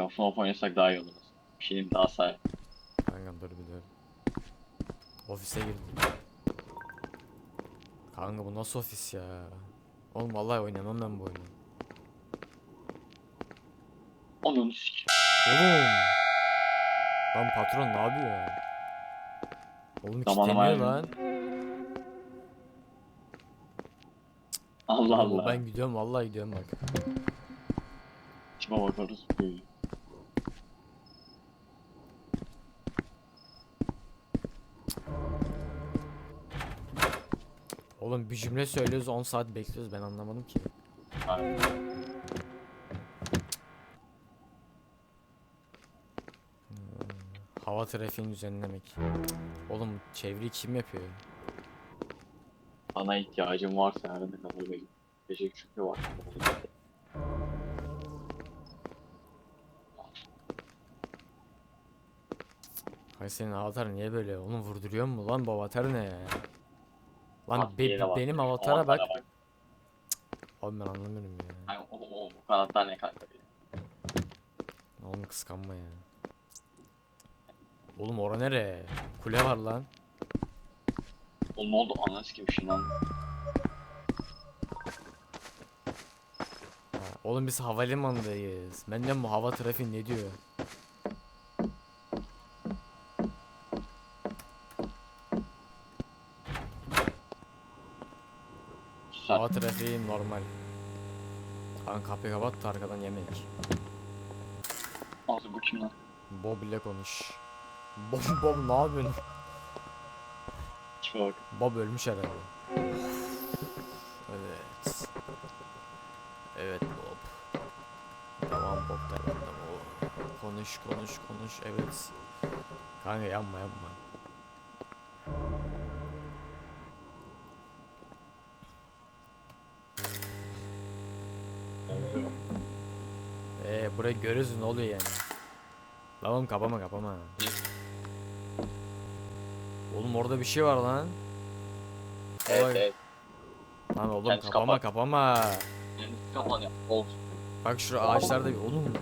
Kanka FNAF oynasak daha iyi olur. Bir şeyim daha say. Kanka dur bir dur. Ofise girdim. Kanka bu nasıl ofis ya? Oğlum vallahi oynamam ben bu oyunu. Onun sik. Oğlum. Lan patron ne yapıyor? Oğlum kilitleniyor lan. Allah Oğlum Allah. Ben gidiyorum vallahi gidiyorum bak. Kime bakarız? Böyle. Oğlum bir cümle söylüyoruz 10 saat bekliyoruz ben anlamadım ki. Aynen. Hava trafiğini düzenlemek. Oğlum çevreyi kim yapıyor? Sana ihtiyacım varsa her ne kadar benim. Gelecek çünkü var. Hay senin avatar niye böyle? Onu vurduruyor mu lan bu avatar ne ya? Lan be- bak. benim avatara bak. Abi ben anlamıyorum ya. Ay, o, o, o kanatlar ne kanka? Oğlum kıskanma ya. Oğlum ora nere? Kule var lan. Oğlum ne oldu? Anası gibi şey lan. Ha, Oğlum biz havalimanındayız. Benden bu hava trafiği ne diyor? Hava Sus. Trafiği normal. Kan kapıyı kapat da arkadan yemek. Ağzı bu kim lan? Bob ile konuş. Bob Bob ne yapıyorsun? Bak. Bob ölmüş herhalde. Evet. Evet Bob. Tamam Bob tamam tamam. Konuş konuş konuş evet. Kanka yapma yapma. Burayı görüyoruz ne oluyor yani. Lan oğlum kapama kapama. Oğlum orada bir şey var lan. Evet Oy. evet. Lan oğlum Kendisi kapama kapat. kapama. Yani kapan ya. Olsun. Bak şu ağaçlarda bir oğlum.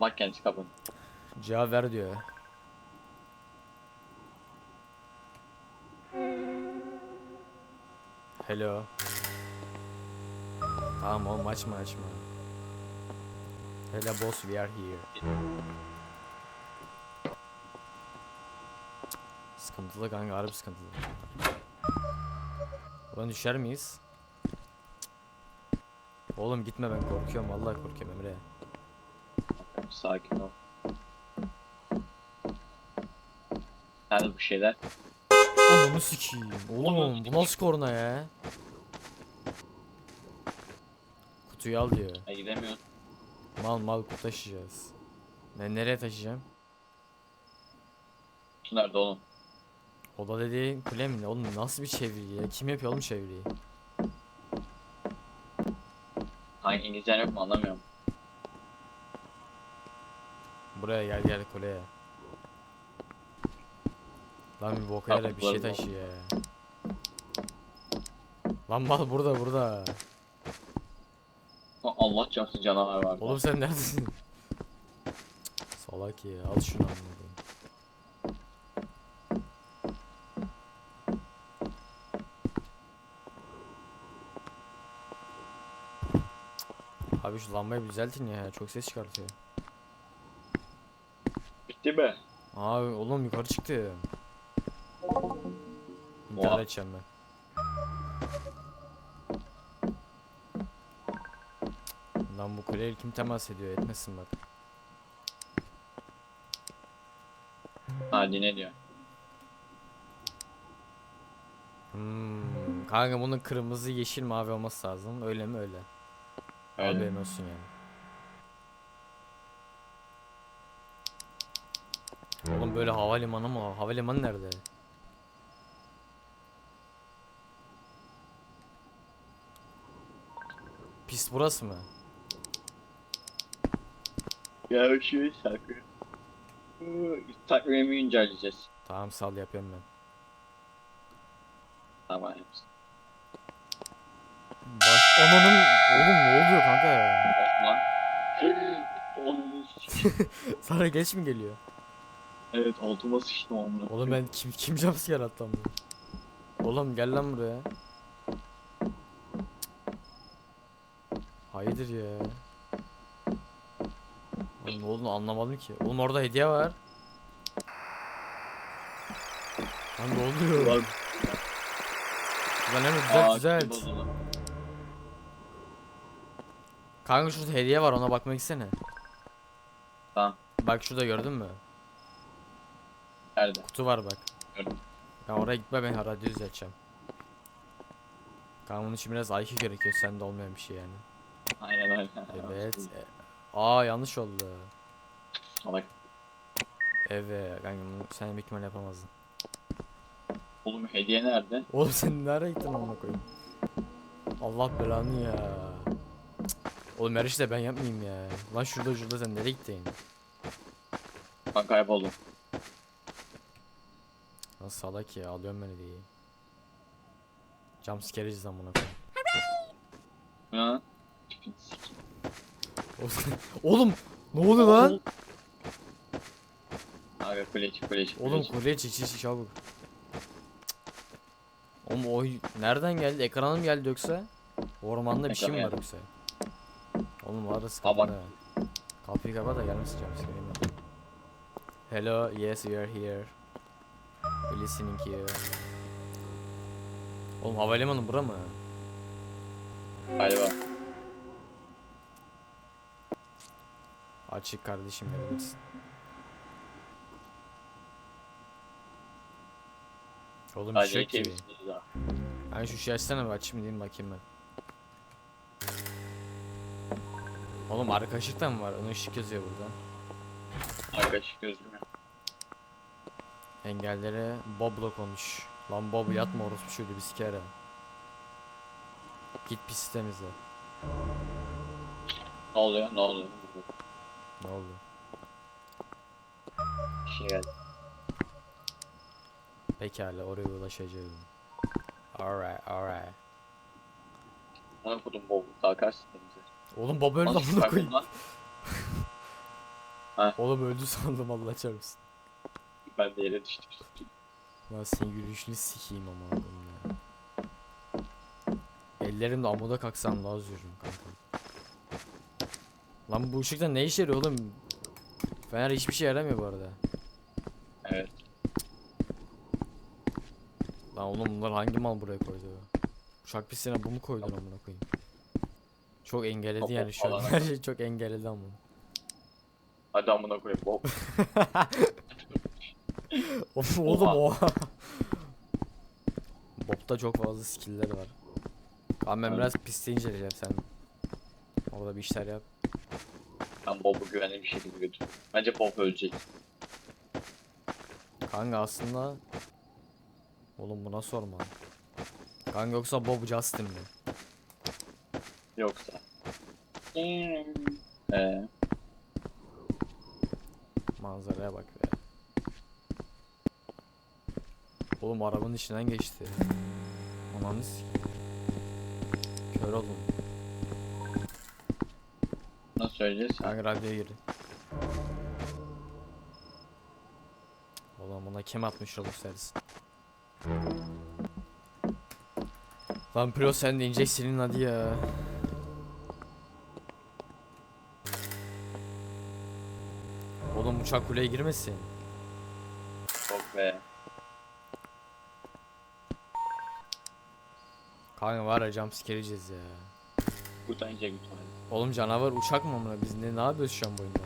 Bak kendisi kapan. Cevap ver diyor. Hello. Tamam oğlum açma açma. Hello boss we are here. Sıkıntılı kanka harbi sıkıntılı. Ulan düşer miyiz? Oğlum gitme ben korkuyorum vallahi korkuyorum Emre. Sakin ol. Nerede bu şeyler? Ananı sikeyim. Oğlum bu nasıl korna ya? Kutuyu al diyor. Ay gidemiyorsun. Mal mal kutu taşıyacağız. Ben nereye taşıyacağım? Nerede oğlum? Oda dediğin kule mi? Oğlum nasıl bir çeviri ya? Kim yapıyor oğlum çeviriyi? Hangi İngilizcen yok mu anlamıyorum. Buraya gel gel kuleye. Lan bir boka yara bir şey taşıyor ya. Lan mal burada burada. Allah çarpsın canavar var. Oğlum sen neredesin? Salak ya al şunu anladım. Abi şu lambayı bir düzeltin ya çok ses çıkartıyor. Bitti mi? Abi oğlum yukarı çıktı. İntihar Oha. edeceğim ben. Lan bu kuleyle kim temas ediyor etmesin bak. Hadi ne diyor? Hmm, kanka bunun kırmızı, yeşil, mavi olması lazım. Öyle mi öyle? Öyle. Haberin olsun yani. Oğlum böyle havalimanı mı? Havalimanı nerede? Pist burası mı? Ya şu şarkı. Takvimi inceleyeceğiz. Tamam sal yapıyorum ben. Tamam. Baş... Ananın... Oğlum ne oluyor kanka ya? Lan Sana geç mi geliyor? Evet altıma sıçtım amına. Oğlum ben kim kim jumpscare attı amına? Oğlum gel lan buraya. Hayırdır ya? Oğlum ne olduğunu anlamadım ki. Oğlum orada hediye var. Lan ne oluyor? Lan aa, güzel. kim bozuldu? Kanka şurada hediye var ona bakmak istene. Tamam. Bak şurada gördün mü? Nerede? Kutu var bak. Gördüm. Ben oraya gitme ben radyo düzelteceğim. Kanka bunun için biraz IQ gerekiyor sende olmayan bir şey yani. Aynen aynen. Evet. e- Aa yanlış oldu. Salak. Evet kanka bunu sen büyük ihtimalle yapamazdın. Oğlum hediye nerede? Oğlum sen nereye gittin amına koyayım? Allah belanı ya. Cık. Oğlum her işi de ben yapmayayım ya. Lan şurada şurada sen nereye gittin? Ben kayboldum. Lan salak ya alıyorum beni diye. Jumpscare'ciz amına koyayım. Ha? Oğlum ne oluyor lan? Abi kuleci kuleci. Oğlum kuleci. kurye çek çek çabuk. Oğlum o nereden geldi? Ekrana mı geldi yoksa? Ormanda bir şey mi var yoksa? Oğlum var da bak. sıkıntı. ha. Kapıyı kapa da gelmesin canım sıkıntı. Hello, yes we are here. We listening here. Oğlum havalimanı bura mı? Galiba. Açık kardeşim verebilirsin. Oğlum bir şey yok ki. Ben şu şey açsana bir açayım diyeyim bakayım ben. Oğlum arka ışıkta mı var? Onun ışık yazıyor burada. Arkadaş gözükmüyor. Engellere Bob'la konuş. Lan Bob yatma orospu şöyle bir sikere. Git pis temizle. Ne oluyor? Ne oluyor? Ne oldu? Bir şey geldi. Pekala oraya ulaşacağım. Alright alright. Ona kodum bol. Kalkarsın denize. Oğlum Bob öldü Nasıl amına koyayım. lan? Oğlum öldü sandım Allah çarpsın. Ben de yere düştüm. Lan senin yürüyüşünü sikeyim ama koyayım ya. Ellerimle amuda kalksam daha üzülürüm kanka. Lan bu ışıkta ne işe yarıyor oğlum? Fener hiçbir şey yaramıyor bu arada. Evet. Lan oğlum bunlar hangi mal buraya koydu? Uçak pistine bu mu koydun amına koyayım? Çok engelledi Hop yani şu an. Her şey çok engelledi ama. Hadi amına koyayım. Bob. Of oğlum oha. Bob'da çok fazla skill'ler var. Ama ben biraz pisti inceleyeceğim sen. Orada bir işler yap. Ben Bob'u güvenli bir şekilde götürdüm. Bence Bob ölecek. Kanka aslında Oğlum buna sorma. Kanka yoksa Bob Justin mi? Yoksa. Eee. Manzaraya bak be. Oğlum arabanın içinden geçti. Ananı Kör oldum. Nasıl söyleyeceğiz? Kanka radyoya gir. Oğlum buna kim atmış olur serisi. Lan Pro sen de inecek senin hadi ya. Oğlum uçak kuleye girmesin. Çok be. Kanka var ya jumpscare ya. İnecek bir tane. Oğlum canavar uçak mı amına biz ne, ne yapıyoruz şu an bu oyunda?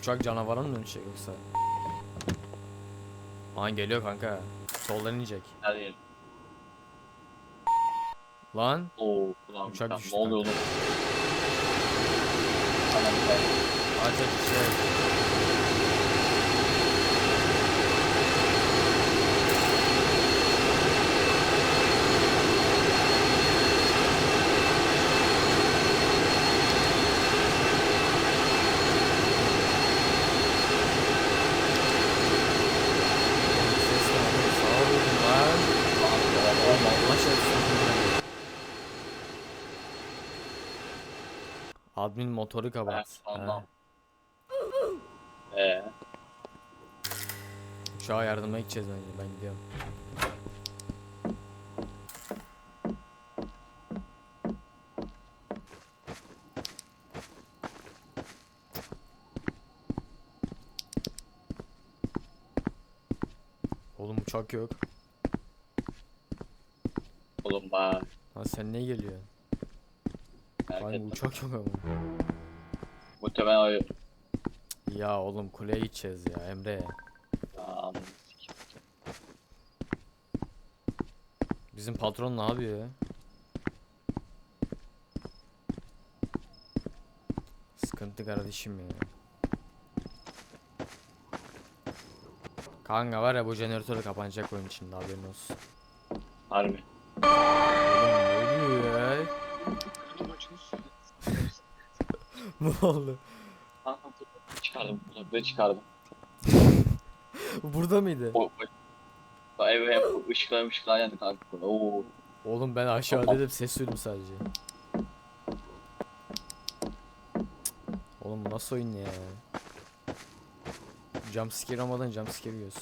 Uçak canavara mı dönüşecek yoksa? Aa geliyor kanka. Soldan inecek. Her yer. Lan Oo, ulan Uçak düştü Ne oluyor oğlum? Aç aç şey. Ses ne oğlum? Sağa vurdum lan. Oğlum Allah şerefsiz. Admin motoru kapat. Ha, Eee. Uçağa yardıma gideceğiz bence ben gidiyorum. Oğlum uçak yok. Oğlum bak. Lan sen ne geliyorsun? Merak etme. uçak yok ama. Muhtemelen o... Ya oğlum kuleye gideceğiz ya Emre. Aa. Bizim patron ne yapıyor ya? Sıkıntı kardeşim ya. Kanka var ya bu jeneratör kapanacak oyun içinde haberin olsun. Harbi. ne oldu? çıkardım. Kulaklığı çıkardım. Burada mıydı? O, o, ev hep ışıklar ışıklar yandı kanka. Oo. Oğlum ben aşağı Tamam. dedim ses duydum sadece. Oğlum bu nasıl oyun ya? Jumpscare olmadan jumpscare yiyoruz.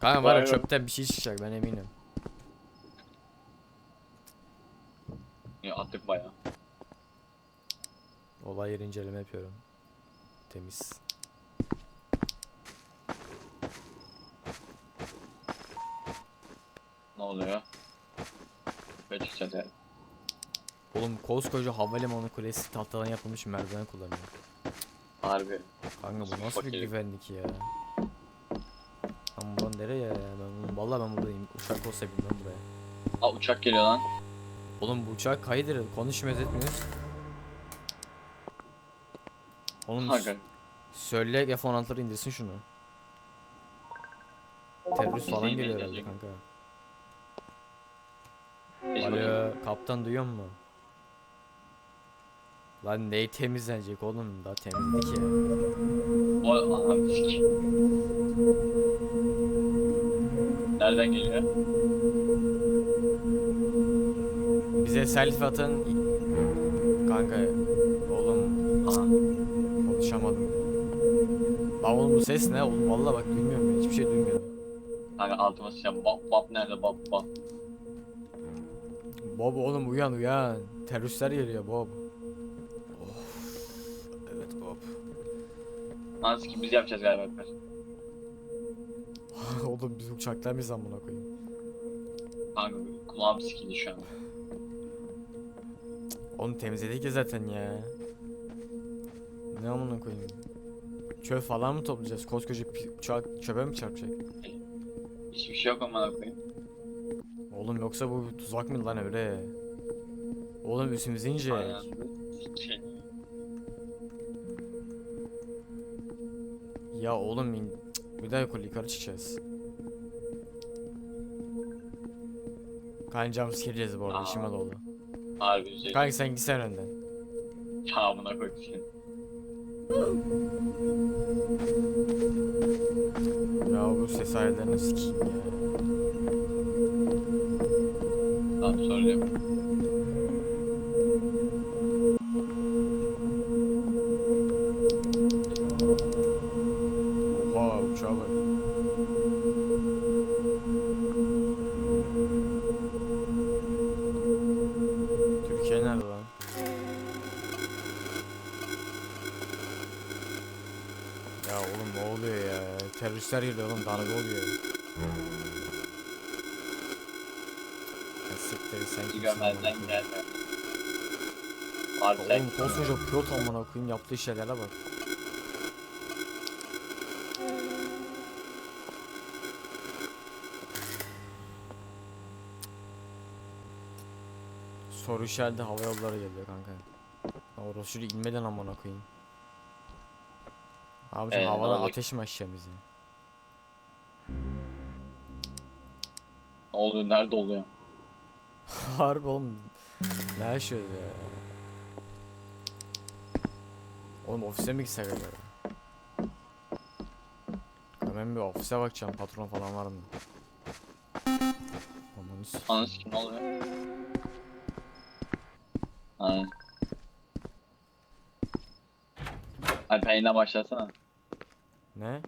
Kanka var ya çöpten bir şey çıkacak ben eminim. Ya attık bayağı. Yeri inceleme yapıyorum. Temiz. Ne oluyor? Ve çıkacağız yani. Oğlum koskoca havalimanı kulesi tahtadan yapılmış merdiven kullanıyor. Harbi. Kanka bu nasıl bir fakirlik? güvenlik ya? Lan buradan nereye ya? Ben, vallahi ben buradayım. Uçak olsa bilmem buraya. Aa uçak geliyor lan. Oğlum bu uçak kaydır. Konuşmuyoruz etmiyoruz. Oğlum Kanka. söyle F-16'ları indirsin şunu. Terörist falan İzleyin, geliyor herhalde kanka. Bakayım. Alo kaptan duyuyor mu? Lan neyi temizlenecek oğlum daha temizlik ya. O. Nereden geliyor? Bize selfie atın. Kanka oğlum Aha. Konuşamadım. Lan oğlum bu ses ne oğlum vallahi bak duymuyorum ben hiçbir şey duymuyorum. Kanka altıma sıçacağım. Bab bab nerede bab bab. Bob oğlum uyan uyan. Teröristler geliyor Bob. Of. Evet Bob. Anasını ki biz yapacağız galiba. Alper. oğlum biz uçaklar mıyız amına koyayım? Kanka kulağım sikildi şu an. Oğlum temizledik ya zaten ya. Ne amına koyayım? Çöp falan mı toplayacağız? Koskoca pi- çöpe mi çarpacak? Hiçbir şey yok amına koyayım. Oğlum yoksa bu tuzak mı lan öyle? Oğlum üstümüze inecek. Aynen. Sikeyim. Ya oğlum in... Cık, bir daha yukarı, yukarı çıkacağız. Kanka jumpscare yiyeceğiz bu arada Aa. işime doğdu. Harbi güzel. Kanka sen gitsen önden. Ya amına koyayım. Ya bu ses ayarlarını sikeyim ya. Tamam soracağım. Teröristler geliyor oğlum darbe oluyor. Ya siktir sen kimsin Görmezden gelme. Sen Oğlum koskoca pilot amına koyayım yaptığı şeylere bak. Soru işareti hava yolları geliyor kanka. Orası inmeden amına koyayım. Ee, ne havada ateş mi açacağım bizi? Oluyor nerede oluyor? Harbi oğlum. Ne yaşıyoruz ya? Oğlum ofise mi gitsek acaba? Hemen bir ofise bakacağım patron falan var mı? Aman s- Anası kim oluyor? Aynen. Alper yeniden başlasana. Ne?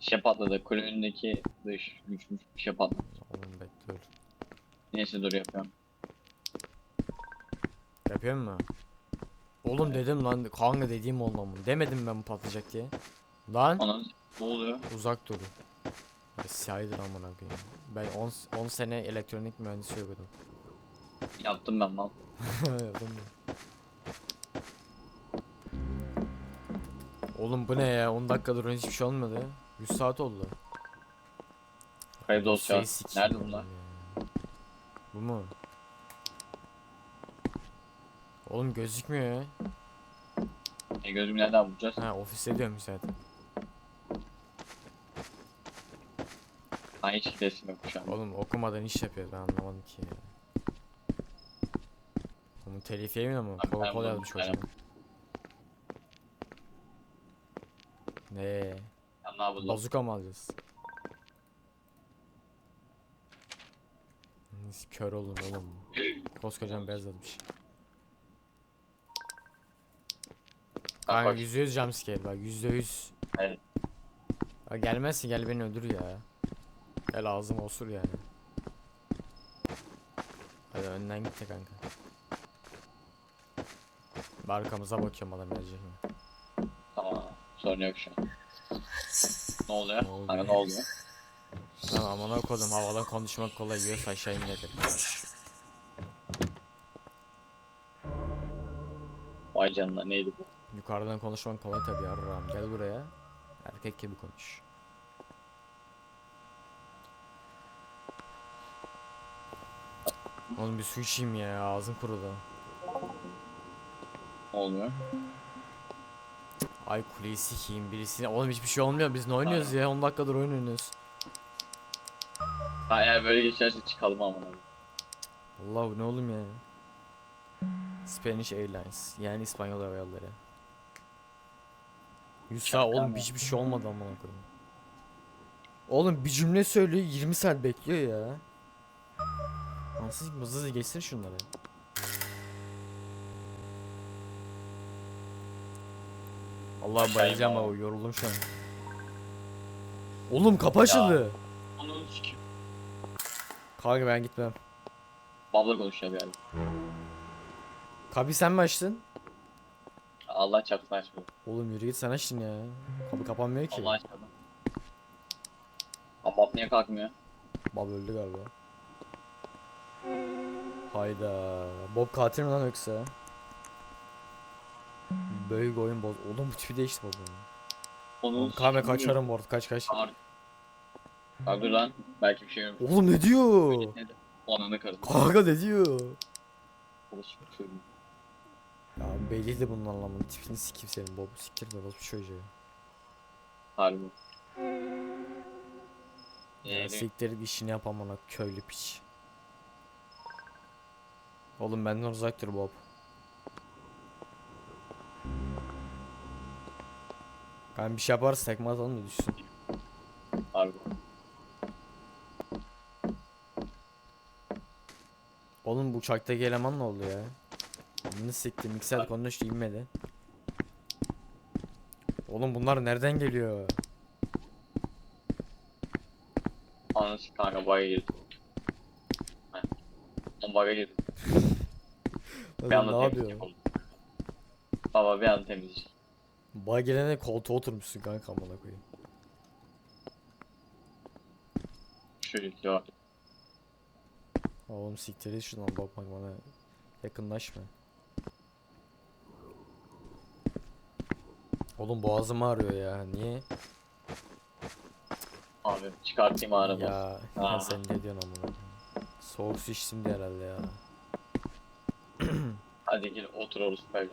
Şey patladı. Kulübündeki dış güç güç bir şey patladı. Oğlum bekliyorum. Neyse dur yapıyorum. Yapıyor mu? Oğlum dedim lan kanka dediğim oldu? Demedim ben bu patlayacak diye. Lan Anam ne oluyor? uzak dur. Ya Sihidir amına koyayım. Ben 10 10 sene elektronik mühendisi okudum. Yaptım ben mal. Yaptın mı? Oğlum bu ne ya? 10 dakikadır önce hiçbir şey olmadı. 100 saat oldu. Kayıp dosya. Sikeyim Nerede bunlar? Bu mu? Oğlum gözükmüyor ya. E gözümü nereden bulacağız? Ha ofiste diyorum zaten. Hiç resim yok şu an. Oğlum okumadan iş yapıyor ben anlamadım ki ya. Oğlum telif yemin ama Coca-Cola buldum, yazmış hocam. Ne? Ya ne yapalım? Bazuka mı alacağız? Neyse, Kör olun oğlum. Koskocaman beyaz atmış. Kanka bak. yüzde yüz jumpscare bak yüzde yüz. Evet. Ya gelmezsin gel beni öldür ya. Gel ağzıma osur yani. Hadi önden git de kanka. Arkamıza bakıyorum adam gelecek mi? Tamam. Sorun yok şu an. Ne oluyor? Ne oluyor? Kanka ne oluyor? Lan amına kodum havadan konuşmak kolay yiyorsa aşağı inledim. Vay canına neydi bu? Yukarıdan konuşmak kolay tabi yarram. Gel buraya. Erkek gibi konuş. Oğlum bir su içeyim ya ağzım kurudu. Ne oluyor? Ay kuleyi sikeyim birisine. Oğlum hiçbir şey olmuyor biz ne oynuyoruz ya 10 dakikadır oyun oynuyoruz. Ha eğer böyle geçerse çıkalım ama. Allah ne oğlum ya. Spanish Airlines yani İspanyol Hava Yolları. 100 saat Şaka oğlum hiçbir şey olmadı amına koyayım. Oğlum bir cümle söylüyor 20 saat bekliyor ya. Nasıl hızlı hızlı geçsin şunları. Allah Aşağı bayılacağım ama yoruldum şu an. Oğlum kapı açıldı. Onun sikim. Kanka ben gitmem. Babla konuşuyor bir yerde. Kapıyı sen mi açtın? Allah çarpsın açmadı. Oğlum yürü git sen açtın ya. Kapı kapanmıyor ki. Allah. Ama bab niye kalkmıyor? Bob öldü galiba. Hayda. Bob katil mi lan yoksa? Böyle oyun boz. Oğlum bu tipi değişti Bob'un. Onun Kame kaçarım bu arada kaç kaç. Ağır. Bak dur lan. Belki bir şey yok. Oğlum ne diyor? Onanı karın. Kanka ne diyor? Ya belliydi bunun anlamını. Tipini sikeyim senin Bob. Siktir de bu çocuğu. Harbi. Ya Ee, siktir işini yapamana köylü piç. Oğlum benden uzak dur Bob. Ben bir şey yaparsa tekme atalım da düşsün. harbi. Oğlum bu uçaktaki eleman ne oldu ya? Bunu siktim. Saat konuştu inmedi. Oğlum bunlar nereden geliyor? Anası kanka bug'a girdi. Bug'a girdi. Bir Oğlum anda ne temizlik yapıyor? oldu. Baba bir anda temizlik. Bana gelene koltuğa oturmuşsun kanka amına koyayım. Çocuk ya. Oğlum siktir et şuradan bakmak bana. Yakınlaşma. Oğlum boğazım ağrıyor ya. Niye? Abi çıkartayım ağrımı. Ya, ya Aa. sen ne diyorsun amına? Soğuk su içtim de herhalde ya. Hadi gel otur orası. Hadi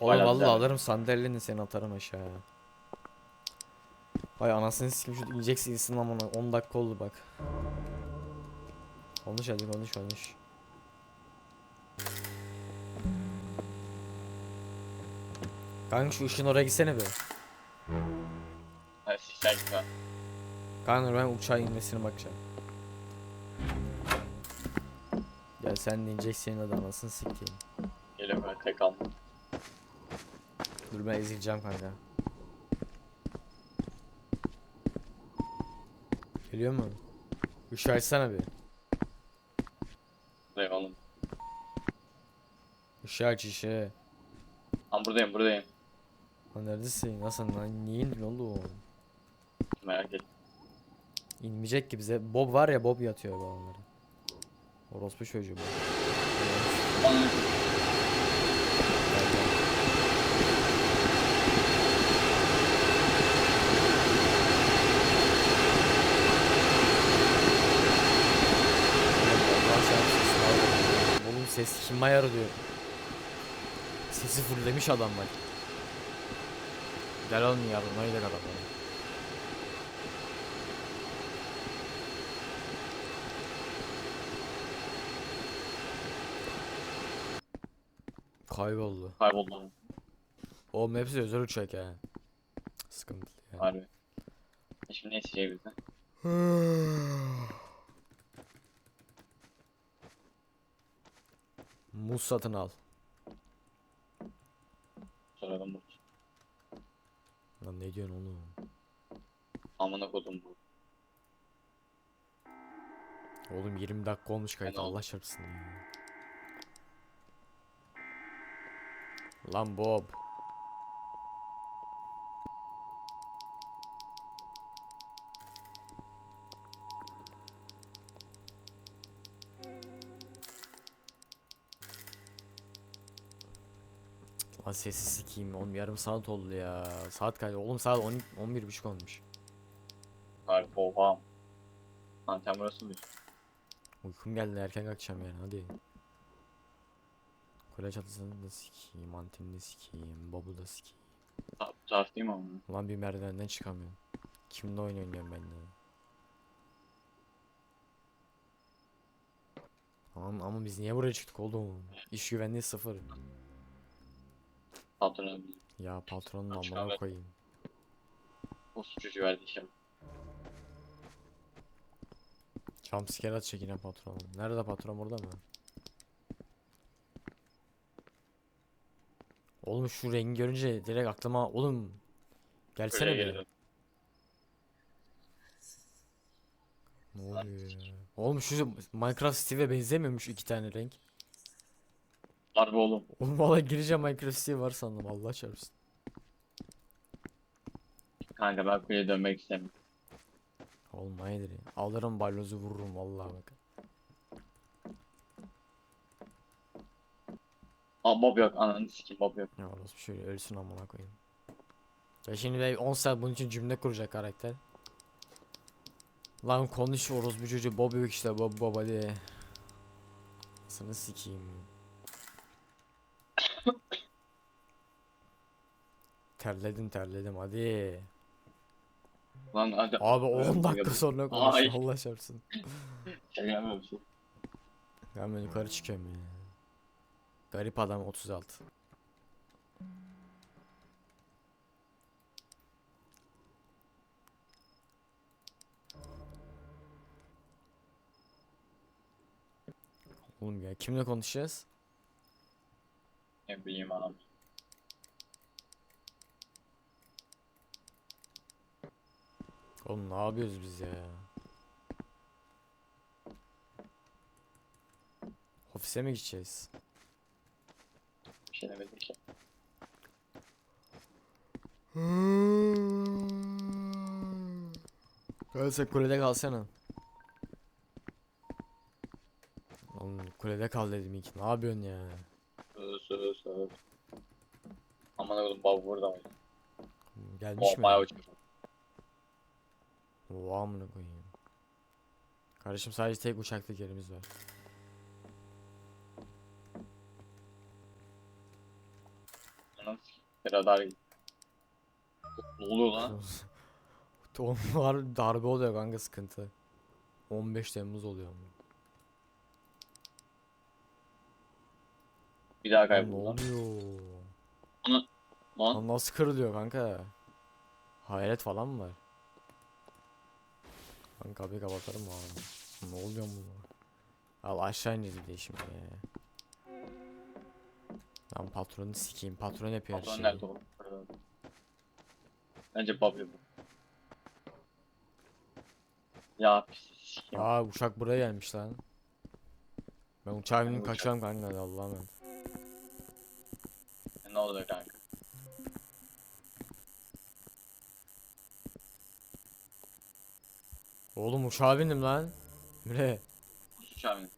Oğlum et. alırım sandalyeni seni atarım aşağıya. Ay anasını sikim şu ineceksin insin amına 10 dakika oldu bak. Konuş hadi konuş konuş. Kanka şu ışın oraya gitsene be. Git lan. Kanka ben uçağa inmesine bakacağım. Ya sen ineceksin senin adı anasını sikeyim. Geliyorum ben tek aldım. Dur ben ezileceğim kanka. Geliyor mu? Işığı açsana bir. Buradayım oğlum. Işığı aç ışığı. Lan buradayım buradayım. Lan neredesin? Nasıl lan? Niye indin oğlum? Merak et. İnmeyecek ki bize. Bob var ya Bob yatıyor bu onları. Orospu çocuğu bu. Oğlum ses kim ayarı diyor. Sesi fulllemiş adam bak. Oğlum yardıma gidelim adamlara. Kayboldu. kayboldum. Oğlum hepsi özel uçak ya. Sıkıntılı ya. Harbi. Şimdi ne isteyecek bizden? Muz satın al. Soralım bu. Lan ne diyorsun oğlum? Amına kodum bu. Oğlum 20 dakika olmuş kayıt Ben. Allah çarpsın ya. Lan Bob. Lan sesi sikeyim oğlum yarım saat oldu ya. Saat kaç? Oğlum saat 10 11 buçuk olmuş. Harbi oha. Anten burası mı? Uykum geldi erken kalkacağım yani hadi. Kule çatısını da sikeyim, anteni de sikeyim, babu da sikeyim. Ta- Taraf değil mi ama? Ulan bir merdivenden çıkamıyorum. Kimle oyun oynuyorum ben de. Ama, ama biz niye buraya çıktık oğlum? İş güvenliği sıfır. Patronum. Ya patronun Açık amına haber. koyayım. O suçucu verdi işe. Jumpscare atacak yine patron. Nerede patron burada mı? Oğlum şu rengi görünce direkt aklıma oğlum gelsene bir. gelelim. Ne oluyor ya? Oğlum şu Minecraft Steve'e benzemiyormuş iki tane renk. Harbi oğlum. Oğlum valla gireceğim Minecraft Steve var sandım Allah çarpsın. Kanka ben kuleye dönmek istemiyorum. Oğlum hayırdır ya. Alırım balyozu vururum vallahi bak. Aa Bob yok ananı sikim Bob yok. Ya orası şöyle ölsün amına koyayım. Ya şimdi de 10 saat bunun için cümle kuracak karakter. Lan konuş orospu çocuğu Bob yok işte Bob Bob hadi. Sana sikeyim. Terledim terledim hadi. Lan hadi. Abi 10 Evet, dakika sonra konuş Allah. Şey yapmamışım. Ben böyle yukarı çıkıyorum ya. Garip adam 36. Oğlum ya kimle konuşacağız? Ne bileyim anam. Oğlum ne yapıyoruz biz ya? Ofise mi gideceğiz? Bir şey demedik ki. Kulede kalsana. Oğlum kulede kal dedim ilk. Ne yapıyorsun ya? Söz söz söz. Aman oğlum Bob burada mı? Gelmiş Oh mi? bayağı uçmuş. Oha amına koyayım. Kardeşim sadece tek uçaklık yerimiz var. Radar git. Ne oluyor lan? Onlar darbe oluyor kanka sıkıntı. 15 Temmuz oluyor ama. Bir daha Lan Ne kayboldu lan. oluyor? Lan. Lan nasıl kırılıyor kanka? Hayalet falan mı var? Kanka kapatalım mı abi? Ne oluyor bu? Al aşağı bir de şimdi ya. Lan patronu sikeyim. Patron yapıyor her Patron şeyi. nerede oğlum? Bence Bobby bu. Ya pis sikeyim. Aa uçak buraya gelmiş lan. Ben uçağa binip uçak- kaçıyorum kanka Allah'a emanet. Ne oluyor kanka? Oğlum uçağa bindim lan. Bre. Uçağım.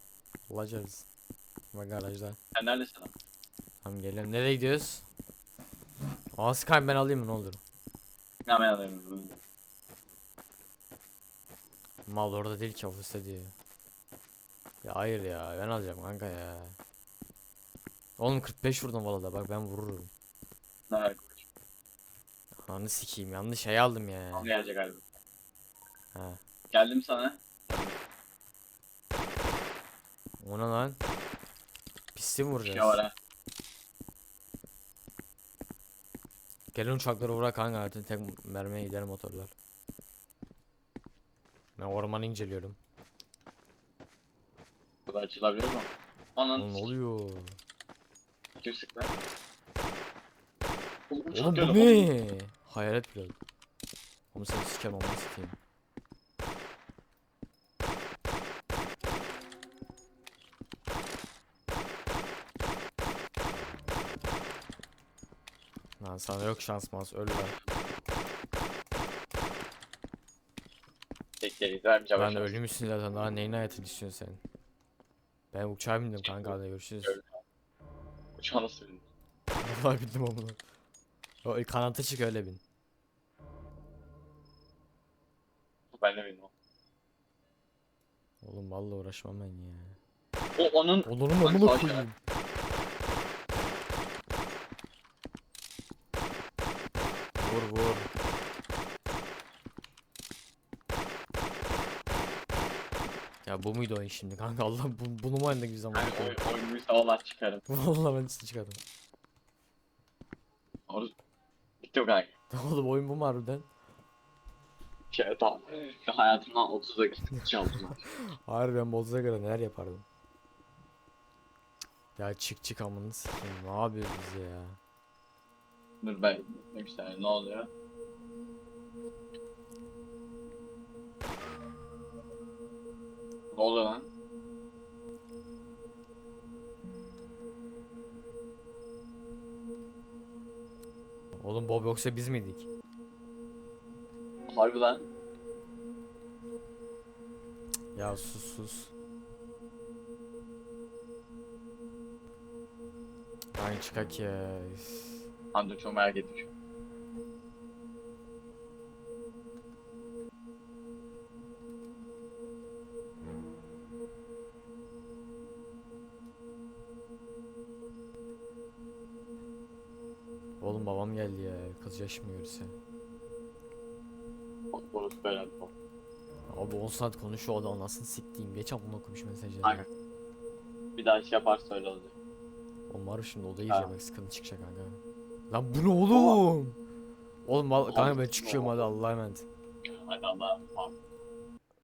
Olacağız. Bak garajda. Sen neredesin lan? Tamam gelelim. Nereye gidiyoruz? Aa Sky ben alayım mı ne olur. Ne ben alayım. Mal orada değil ki ofiste diyor. Ya hayır ya ben alacağım kanka ya. Oğlum 45 vurdum valla bak ben vururum. Ne koç? Anı sikeyim yanlış şey aldım ya. Ne gelecek galiba? Ha. Geldim sana. O ne lan? Bir vuracağız? şey var ha. Gelin uçakları vura kanka zaten tek mermiye gider motorlar. Ben ormanı inceliyorum. Bu da açılabilir mi? Anan ne oluyor? Kim sık lan? Oğlum, Oğlum bu ne? Hayalet pilot. Onu seni sikem onu sikeyim. Lan sana yok şans mas öl lan. Tek geri vermeyeceğim. Ben de ölümüsün zaten daha neyin hayatını istiyorsun sen? Ben uçağa bindim kanka hadi görüşürüz. Uçağı nasıl bindin? Vallahi bindim amına. O kanata çık öyle bin. Ben de bilmiyorum. Oğlum vallahi uğraşmam ben ya. O onun Bak, amına koyayım? Ya bu muydu oyun şimdi kanka Allah bu, bunu mu oynadık biz zaman? yani oy, oyunumuzu Allah çıkarım. Vallahi ben sizi çıkardım. Orası bitti o kanka. Oğlum oyun bu mu harbiden? Şey, tamam. Hayatımdan 30 dakika çaldım. Harbi ben Boz'a göre neler yapardım. Ya çık çık amını sikeyim ne yapıyoruz ya? Dur ben bir ne oluyor? Ne oluyor lan? Oğlum Bob yoksa biz miydik? Harbi lan. Ya sus sus. Hani çıkak ya. Hande çok merak ettim geldi ya. Şimdi görürse. Bak orası böyle bak. Abi 10 saat konuşuyor o da anasını siktiğim. Geç amına koymuş mesajları. Aynen. Bir daha şey yaparsa öyle olacak. Oğlum var şimdi odaya gireceğim bak sıkıntı çıkacak kanka. Lan bu ne oğlum? Oğlum val- kanka ben Oğlum, çıkıyorum oğlum. hadi Allah'a emanet. Hadi Allah'a emanet.